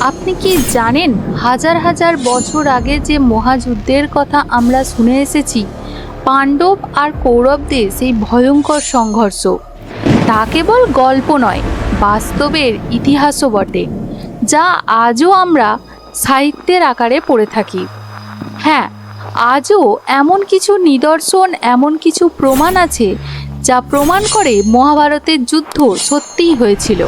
আপনি কি জানেন হাজার হাজার বছর আগে যে মহাযুদ্ধের কথা আমরা শুনে এসেছি, পাণ্ডব আর কৌরবদের সেই ভয়ঙ্কর সংঘর্ষ? তা কেবল গল্প নয়, বাস্তবের ইতিহাসও বটে, যা আজও আমরা সাহিত্যের আকারে পড়ে থাকি। হ্যাঁ আজও এমন কিছু নিদর্শন, এমন কিছু প্রমাণ আছে, যা প্রমাণ করে মহাভারতের যুদ্ধ সত্যিই হয়েছিল।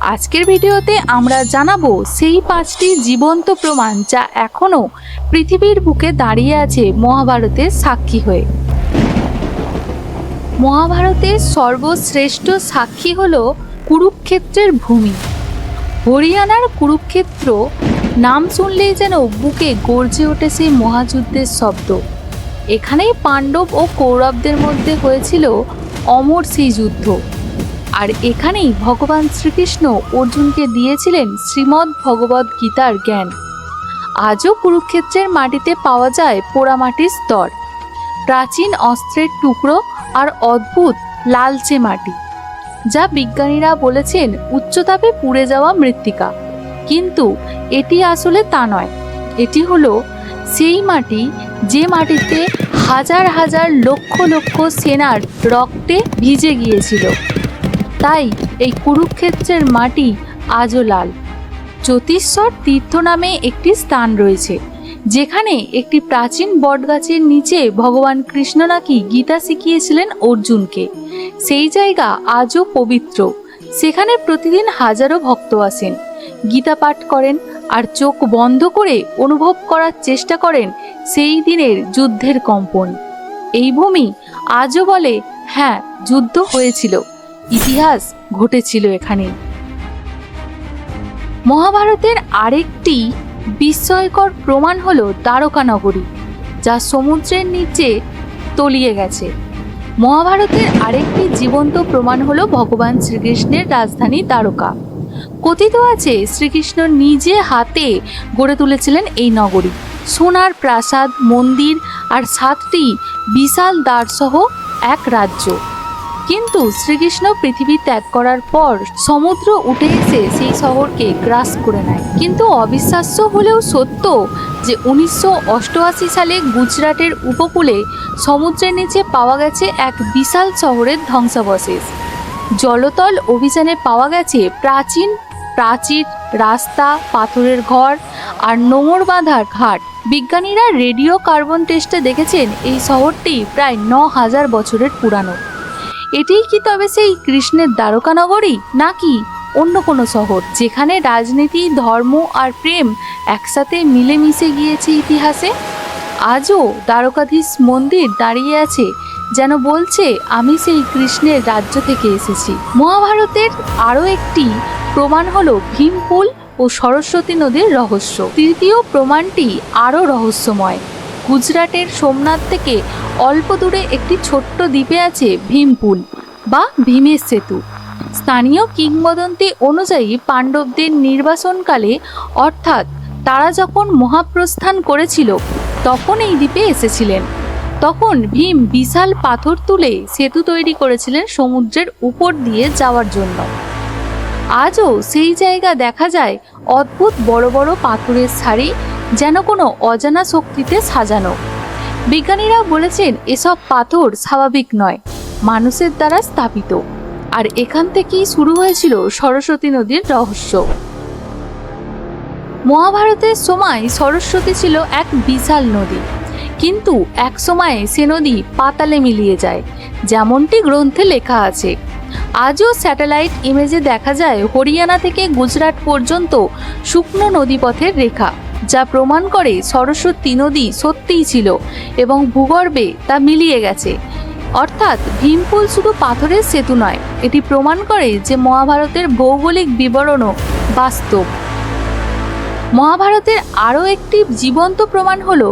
আজকের ভিডিওতে আমরা জানাব সেই পাঁচটি জীবন্ত প্রমাণ যা এখনও পৃথিবীর বুকে দাঁড়িয়ে আছে মহাভারতের সাক্ষী হয়ে। মহাভারতের সর্বশ্রেষ্ঠ সাক্ষী হল কুরুক্ষেত্রের ভূমি। হরিয়ানার কুরুক্ষেত্র নাম শুনলেই যেন বুকে গর্জে ওঠে সেই মহাযুদ্ধের শব্দ। এখানেই পাণ্ডব ও কৌরবদের মধ্যে হয়েছিল অমর সেই যুদ্ধ। আর এখানেই ভগবান শ্রীকৃষ্ণ অর্জুনকে দিয়েছিলেন শ্রীমদ্ ভগবদ্ গীতার জ্ঞান। আজও কুরুক্ষেত্রের মাটিতে পাওয়া যায় পোড়ামাটির স্তর। প্রাচীন অস্ত্রের টুকরো আর অদ্ভুত লালচে মাটি, যা বিজ্ঞানীরা বলেছেন উচ্চতাপে পুড়ে যাওয়া মৃত্তিকা। কিন্তু এটি আসলে তা নয়, এটি হলো সেই মাটি যে মাটিতে হাজার হাজার লক্ষ লক্ষ সেনার রক্তে ভিজে গিয়েছিল। তাই এই কুরুক্ষেত্রের মাটি আজও লাল। জ্যোতিশ্বর তীর্থ নামে একটি স্থান রয়েছে, যেখানে একটি প্রাচীন বটগাছের নিচে ভগবান কৃষ্ণ নাকি গীতা শিখিয়েছিলেন অর্জুনকে। সেই জায়গা আজও পবিত্র, সেখানে প্রতিদিন হাজারো ভক্ত আসেন, গীতা পাঠ করেন আর চোখ বন্ধ করে অনুভব করার চেষ্টা করেন সেই দিনের যুদ্ধের কম্পন। এই ভূমি আজও বলে হ্যাঁ যুদ্ধ হয়েছিল। ইতিহাস ঘটেছিল এখানে। মহাভারতের আরেকটি বিস্ময়কর প্রমাণ হল দ্বারকা নগরী যা সমুদ্রের নিচে তলিয়ে গেছে। মহাভারতের আরেকটি জীবন্ত প্রমাণ হলো ভগবান শ্রীকৃষ্ণের রাজধানী দ্বারকা। কথিত আছে, শ্রীকৃষ্ণ নিজে হাতে গড়ে তুলেছিলেন এই নগরী। সোনার প্রাসাদ, মন্দির আর সাতটি বিশাল দ্বারসহ এক রাজ্য। কিন্তু শ্রীকৃষ্ণ পৃথিবী ত্যাগ করার পর সমুদ্র উঠে এসে সেই শহরকে গ্রাস করে নেয়। কিন্তু অবিশ্বাস্য হলেও সত্য যে উনিশশো অষ্টআশি সালে গুজরাটের উপকূলে সমুদ্রের নিচে পাওয়া গেছে এক বিশাল শহরের ধ্বংসাবশেষ। জলতল অভিযানে পাওয়া গেছে প্রাচীন, প্রাচীর রাস্তা, পাথরের ঘর আর নোঙর বাঁধার ঘাট। বিজ্ঞানীরা রেডিও কার্বন টেস্টে দেখেছেন এই শহরটি প্রায় ন হাজার বছরের পুরানো। এটিই কি তবে সেই কৃষ্ণের দ্বারকা নগরী নাকি অন্য কোনো শহর যেখানে রাজনীতি, ধর্ম আর প্রেম একসাথে মিলেমিশে গিয়েছে ইতিহাসে? আজও দ্বারকাধীশ মন্দির দাঁড়িয়ে আছে যেন বলছে, আমি সেই কৃষ্ণের রাজ্য থেকে এসেছি। মহাভারতের আরও একটি প্রমাণ হলো ভীমপুল ও সরস্বতী নদীর রহস্য। তৃতীয় প্রমাণটি আরও রহস্যময়। গুজরাটের সোমনাথ থেকে অল্প দূরে একটি ছোট্ট দ্বীপে আছে ভীমপুল বা ভীমের সেতু। স্থানীয় কিংবদন্তি অনুযায়ী পাণ্ডবদের নির্বাসনকালে, অর্থাৎ তারা যখন মহাপ্রস্থান করেছিল, তখন এই দ্বীপে এসেছিলেন। তখন ভীম বিশাল পাথর তুলে সেতু তৈরি করেছিলেন সমুদ্রের উপর দিয়ে যাওয়ার জন্য। আজও সেই জায়গা দেখা যায় অদ্ভুত বড় বড় পাথরের সারি যেন কোনো অজানা শক্তিতে সাজানো। বিজ্ঞানীরা বলেছেন, এসব পাথর স্বাভাবিক নয়, মানুষের দ্বারা স্থাপিত। আর এখান থেকেই শুরু হয়েছিল সরস্বতী নদীর রহস্য। মহাভারতের সময় সরস্বতী ছিল এক বিশাল নদী। কিন্তু এক সময়ে সে নদী পাতালে মিলিয়ে যায়, যেমনটি গ্রন্থে লেখা আছে। আজও স্যাটেলাইট ইমেজে দেখা যায়, হরিয়ানা থেকে গুজরাট পর্যন্ত শুকনো নদীপথের রেখা। যা প্রমাণ করে সরস্বতী নদী সত্যিই ছিল এবং ভূগর্ভে তা মিলিয়ে গেছে। অর্থাৎ ভীমপুল শুধু পাথরের সেতু নয়, এটি প্রমাণ করে যে মহাভারতের ভৌগোলিক বিবরণও বাস্তব। মহাভারতের আরও একটি জীবন্ত প্রমাণ হল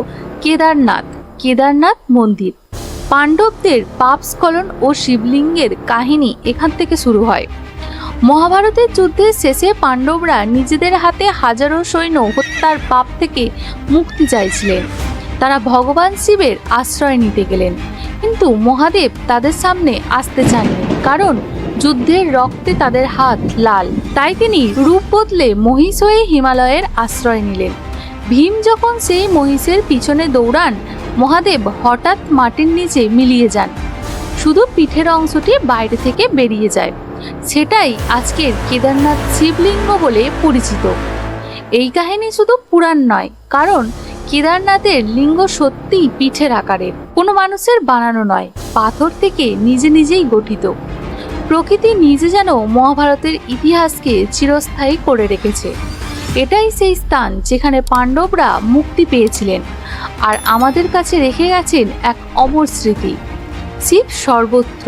কেদারনাথ কেদারনাথ মন্দির। পাণ্ডবদের পাপস্খলন ও শিবলিঙ্গের কাহিনী এখান থেকে শুরু হয়। মহাভারতের যুদ্ধের শেষে পাণ্ডবরা নিজেদের হাতে হাজারো সৈন্য হত্যার পাপ থেকে মুক্তি চাইছিলেন। তারা ভগবান শিবের আশ্রয় নিতে গেলেন। কিন্তু মহাদেব তাদের সামনে আসতে চাননি, কারণ যুদ্ধের রক্তে তাদের হাত লাল। তাই তিনি রূপ বদলে মহিষ হয়ে হিমালয়ের আশ্রয় নিলেন। ভীম যখন সেই মহিষের পিছনে দৌড়ান, মহাদেব হঠাৎ মাটির নিচে মিলিয়ে যান। শুধু পিঠের অংশটি বাইরে থেকে বেরিয়ে যায়। সেটাই আজকের কেদারনাথ শিবলিঙ্গ বলে পরিচিত। এই কাহিনী শুধু পুরাণ নয়, কারণ কেদারনাথের লিঙ্গ সত্যিই পিঠের আকারের কোনো মানুষের বানানো নয়, পাথর থেকে নিজে নিজেই গঠিত। প্রকৃতি নিজে যেন মহাভারতের ইতিহাসকে চিরস্থায়ী করে রেখেছে। এটাই সেই স্থান যেখানে পাণ্ডবরা মুক্তি পেয়েছিলেন আর আমাদের কাছে রেখে গেছেন এক অমর স্মৃতি। শিব সর্বত্র,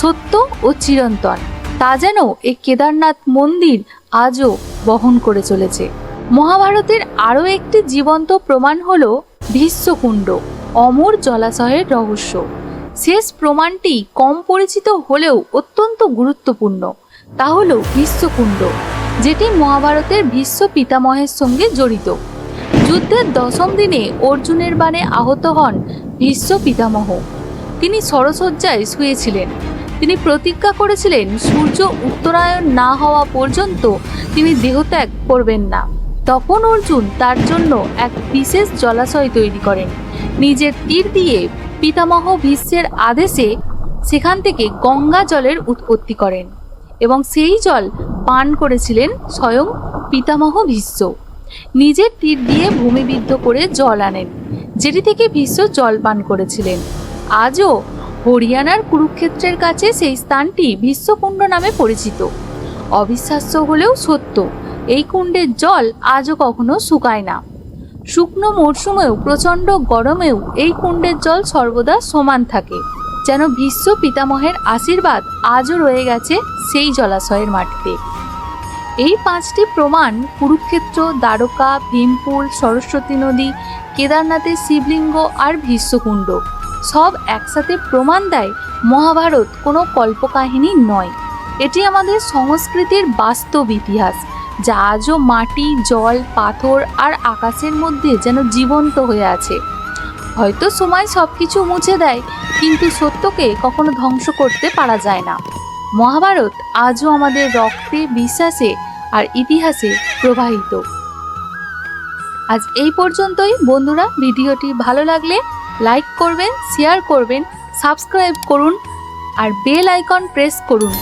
সত্য ও চিরন্তন। তা যেন এই কেদারনাথ মন্দির আজও বহন করে চলেছে। মহাভারতের আরও একটি জীবন্ত প্রমাণ হল ভীষ্মকুণ্ড, অমর জলাশয়ের রহস্য। শেষ প্রমাণটি কম পরিচিত হলেও অত্যন্ত গুরুত্বপূর্ণ। তা হল ভীষ্মকুণ্ড, যেটি মহাভারতের ভীষ্ম পিতামহের সঙ্গে জড়িত। যুদ্ধের দশম দিনে অর্জুনের বাণে আহত হন ভীষ্ম পিতামহ। তিনি সরসজ্জায় শুয়েছিলেন। তিনি প্রতিজ্ঞা করেছিলেন, সূর্য উত্তরায়ণ না হওয়া পর্যন্ত তিনি দেহত্যাগ করবেন না। তখন অর্জুন তার জন্য এক বিশেষ জলাশয় তৈরি করেন। নিজের তীর দিয়ে পিতামহ ভীষ্মের আদেশে সেখান থেকে গঙ্গা জলের উৎপত্তি করেন এবং সেই জল পান করেছিলেন স্বয়ং পিতামহ ভীষ্ম। নিজের তীর দিয়ে ভূমিবিদ্ধ করে জল আনেন, যেটি থেকে ভীষ্ম জল পান করেছিলেন। আজও হরিয়ানার কুরুক্ষেত্রের কাছে সেই স্থানটি বিশ্বকুণ্ড নামে পরিচিত। অবিশ্বাস্য হলেও সত্য, এই কুণ্ডের জল আজও কখনো শুকায় না। শুকনো মরশুমেও, প্রচণ্ড গরমেও এই কুণ্ডের জল সর্বদা সমান থাকে, যেন ভীষ্ম পিতামহের আশীর্বাদ আজও রয়ে গেছে সেই জলাশয়ের মাটিতে। এই পাঁচটি প্রমাণ কুরুক্ষেত্র, দ্বারকা ভীমপুর সরস্বতী নদী, কেদারনাথের শিবলিঙ্গ আর ভীষ্মকুণ্ড। সব একসাথে প্রমাণ দেয় মহাভারত কোনো কল্পকাহিনী নয়। এটি আমাদের সংস্কৃতির বাস্তব ইতিহাস, যা আজও মাটি, জল, পাথর আর আকাশের মধ্যে যেন জীবন্ত হয়ে আছে। হয়তো সময় সব কিছু মুছে দেয়, কিন্তু সত্যকে কখনো ধ্বংস করতে পারা যায় না। মহাভারত আজও আমাদের রক্তে, বিশ্বাসে আর ইতিহাসে প্রবাহিত। আজ এই পর্যন্তই। বন্ধুরা, ভিডিওটি ভালো লাগলে লাইক করবেন শেয়ার করবেন সাবস্ক্রাইব করুন আর বেল আইকন প্রেস করুন।